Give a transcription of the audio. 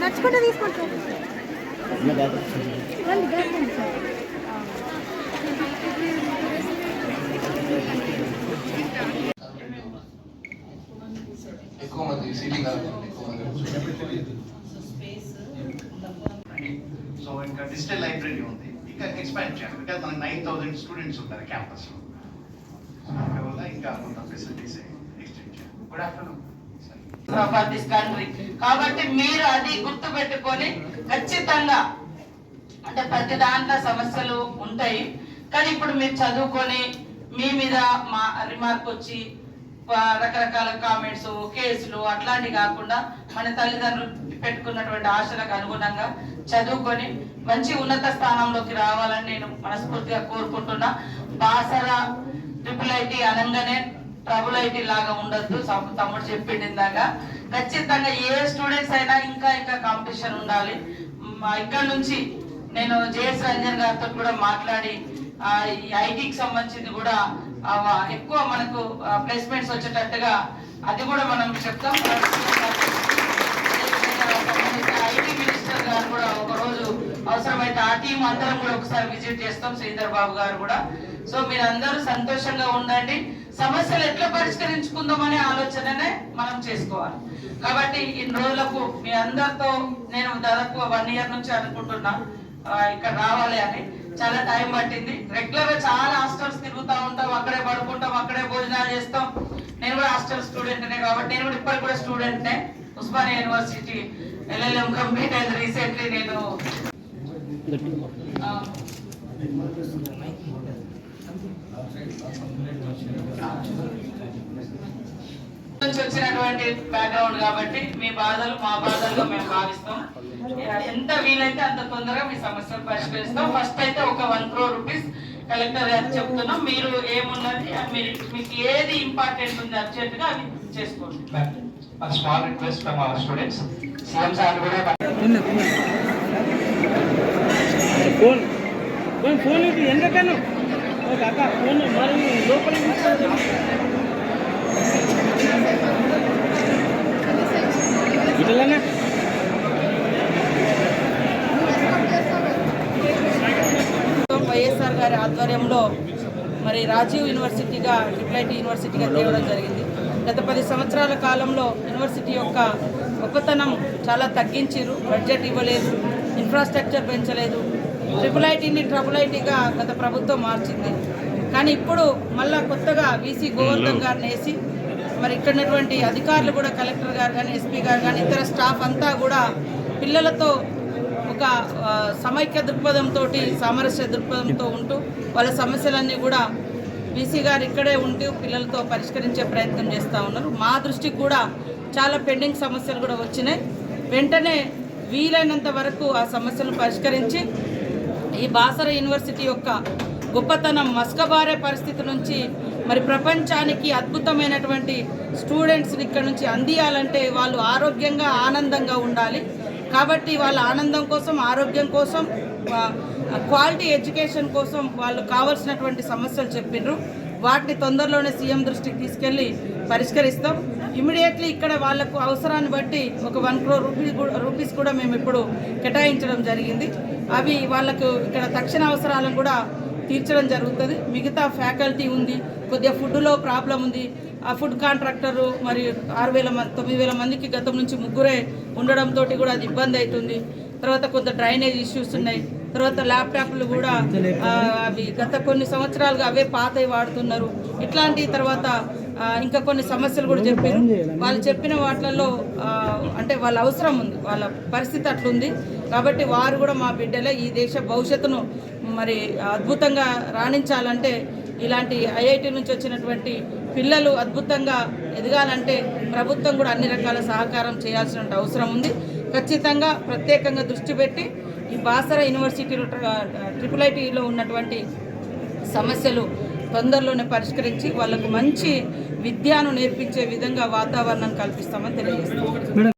నడుచుకుంటూ సార్ ఎక్కువ మంది సీటింగ్ ఎక్కువ మంది. సో ఇంకా డిజిటల్ లైబ్రరీ ఉంది. ఇంకా ఎక్స్పాండ్ చేయాలి బికాజ్ మనకి నైన్ థౌసండ్ స్టూడెంట్స్ ఉంటారు క్యాంపస్లో అందువల్ల ఇంకా కొంత ఫెసిలిటీస్ ఎక్స్టెండ్ చేయాలి good afternoon of this country కాబట్టి మీరు అది గుర్తు పెట్టుకొని ఖచ్చితంగా అంటే ప్రతి దాంట్లో సమస్యలు ఉంటాయి. కానీ ఇప్పుడు మీరు చదువుకొని మీ మీద మా రిమార్క్ వచ్చి రకరకాల కామెంట్స్ కేసులు అట్లాంటివి కాకుండా మన తల్లిదండ్రులు పెట్టుకున్నటువంటి ఆశలకు అనుగుణంగా చదువుకొని మంచి ఉన్నత స్థానంలోకి రావాలని నేను మనస్ఫూర్తిగా కోరుకుంటున్నా. బాసర ట్రిపుల్ ఐటీ అనగానే ట్రబుల్ ఐటీ లాగా ఉండొద్దు తమ్ముడు చెప్పిండు ఇందాక. ఖచ్చితంగా ఏ స్టూడెంట్స్ అయినా ఇంకా ఇంకా కాంపిటీషన్ ఉండాలి. మా ఇక్కడ నుంచి నేను జేఎస్ రంజన్ గారితో కూడా మాట్లాడి ఆ, ఐటీకి సంబంధించింది కూడా ఎక్కువ మనకు ప్లేస్మెంట్స్ వచ్చేటట్టుగా అది కూడా మనం చెప్తాం. ఐటీ మినిస్టర్ గారు కూడా ఒక రోజు అవసరమైతే ఆ టీం అందరం కూడా ఒకసారి విజిట్ చేస్తాం శ్రీధర్ బాబు గారు కూడా. సో మీరందరూ సంతోషంగా ఉండండి. సమస్యలు ఎట్లా పరిష్కరించుకుందాం అనే ఆలోచననే మనం చేసుకోవాలి. కాబట్టి ఇన్ని రోజులకు మీ అందరితో నేను దాదాపు వన్ ఇయర్ నుంచి అనుకుంటున్నా ఇక్కడ రావాలి అని. చాలా టైం పట్టింది. రెగ్యులర్గా చాలా హాస్టల్స్ తిరుగుతూ ఉంటాం అక్కడే పడుకుంటాం అక్కడే భోజనాలు చేస్తాం. నేను కూడా హాస్టల్ స్టూడెంట్నే కాబట్టి నేను కూడా ఇప్పటికి కూడా స్టూడెంట్నే. ఉస్మానియా యూనివర్సిటీ ఎల్ఎల్ఎం కంప్లీట్ అయింది రీసెంట్లీ నేను నుంచి వచ్చినటువంటి బ్యాక్గ్రౌండ్ కాబట్టి మీ బాధలు మా బాధలుగా మేము భావిస్తాం. ఎంత వీలైతే అంత తొందరగా మీ సమస్యలు పరిష్కరిస్తాం. ఫస్ట్ అయితే ఒక వన్ క్రోర్ రూపీస్ కలెక్టర్ గారు చెప్తున్నాం మీరు ఏమున్నది మీరు మీకు ఏది ఇంపార్టెంట్ ఉంది అర్జెంట్గా అవి చేసుకోండి. Small request from our students CM sir కూడా ఫోన్ ఫోన్ ఫోన్ ఇది ఎందుకను ఓ కాక ఫోన్ మరి లోపల ఇట్లా గారి ఆధ్వర్యంలో మరి రాజీవ్ యూనివర్సిటీగా ట్రిపుల్ యూనివర్సిటీగా తేవడం జరిగింది. గత పది సంవత్సరాల కాలంలో యూనివర్సిటీ యొక్క గొప్పతనం చాలా తగ్గించారు బడ్జెట్ ఇవ్వలేదు ఇన్ఫ్రాస్ట్రక్చర్ పెంచలేదు. ట్రిపుల్ ఐటీని ట్రబుల్ ఐటీగా గత ప్రభుత్వం మార్చింది. కానీ ఇప్పుడు మళ్ళా కొత్తగా వీసీ గోవర్ధన్ గారిని వేసి మరి ఇక్కడ ఉన్నటువంటి అధికారులు కూడా కలెక్టర్ గారు కానీ ఎస్పీ గారు కానీ ఇతర స్టాఫ్ అంతా కూడా పిల్లలతో ఒక సమైక్య దృక్పథంతో సామరస్య దృక్పథంతో ఉంటూ వాళ్ళ సమస్యలన్నీ కూడా బీసీ గారు ఇక్కడే ఉంటూ పిల్లలతో పరిష్కరించే ప్రయత్నం చేస్తూ ఉన్నారు. మా దృష్టికి కూడా చాలా పెండింగ్ సమస్యలు కూడా వచ్చినాయి. వెంటనే వీలైనంత వరకు ఆ సమస్యలను పరిష్కరించి ఈ బాసర యూనివర్సిటీ యొక్క గొప్పతనం మస్కబారే పరిస్థితి నుంచి మరి ప్రపంచానికి అద్భుతమైనటువంటి స్టూడెంట్స్ని ఇక్కడ నుంచి అందియాలంటే వాళ్ళు ఆరోగ్యంగా ఆనందంగా ఉండాలి. కాబట్టి వాళ్ళ ఆనందం కోసం ఆరోగ్యం కోసం క్వాలిటీ ఎడ్యుకేషన్ కోసం వాళ్ళు కావాల్సినటువంటి సమస్యలు చెప్పిండ్రు వాటిని తొందరలోనే సీఎం దృష్టికి తీసుకెళ్ళి పరిష్కరిస్తాం. ఇమీడియట్లీ ఇక్కడ వాళ్ళకు అవసరాన్ని బట్టి ఒక వన్ క్రోర్ రూపీస్ రూపీస్ కూడా మేము ఇప్పుడు కేటాయించడం జరిగింది. అవి వాళ్ళకు ఇక్కడ తక్షణ అవసరాలను కూడా తీర్చడం జరుగుతుంది. మిగతా ఫ్యాకల్టీ ఉంది కొద్దిగా ఫుడ్లో ప్రాబ్లం ఉంది ఆ ఫుడ్ కాంట్రాక్టరు మరి ఆరు వేల మంది తొమ్మిది వేల మందికి గతం నుంచి ముగ్గురే ఉండడంతో కూడా అది ఇబ్బంది అవుతుంది. తర్వాత కొంత డ్రైనేజ్ ఇష్యూస్ ఉన్నాయి. తర్వాత ల్యాప్టాప్లు కూడా అవి గత కొన్ని సంవత్సరాలుగా అవే పాతవి వాడుతున్నారు. ఇట్లాంటి తర్వాత ఇంకా కొన్ని సమస్యలు కూడా చెప్పారు. వాళ్ళు చెప్పిన వాటిలలో అంటే వాళ్ళ అవసరం ఉంది. వాళ్ళ పరిస్థితి అట్లుంది. కాబట్టి వారు కూడా మా బిడ్డలే ఈ దేశ భవిష్యత్తును మరి అద్భుతంగా రాణించాలంటే ఇలాంటి ఐఐటి నుంచి వచ్చినటువంటి పిల్లలు అద్భుతంగా ఎదగాలంటే ప్రభుత్వం కూడా అన్ని రకాల సహకారం చేయాల్సిన అవసరం ఉంది. ఖచ్చితంగా ప్రత్యేకంగా దృష్టి పెట్టి ఈ బాసర యూనివర్సిటీలో ట్రిపుల్ ఐటీలో ఉన్నటువంటి సమస్యలు తొందరలోనే పరిష్కరించి వాళ్ళకు మంచి విద్యను నేర్పించే విధంగా వాతావరణం కల్పిస్తామని తెలియజేస్తాం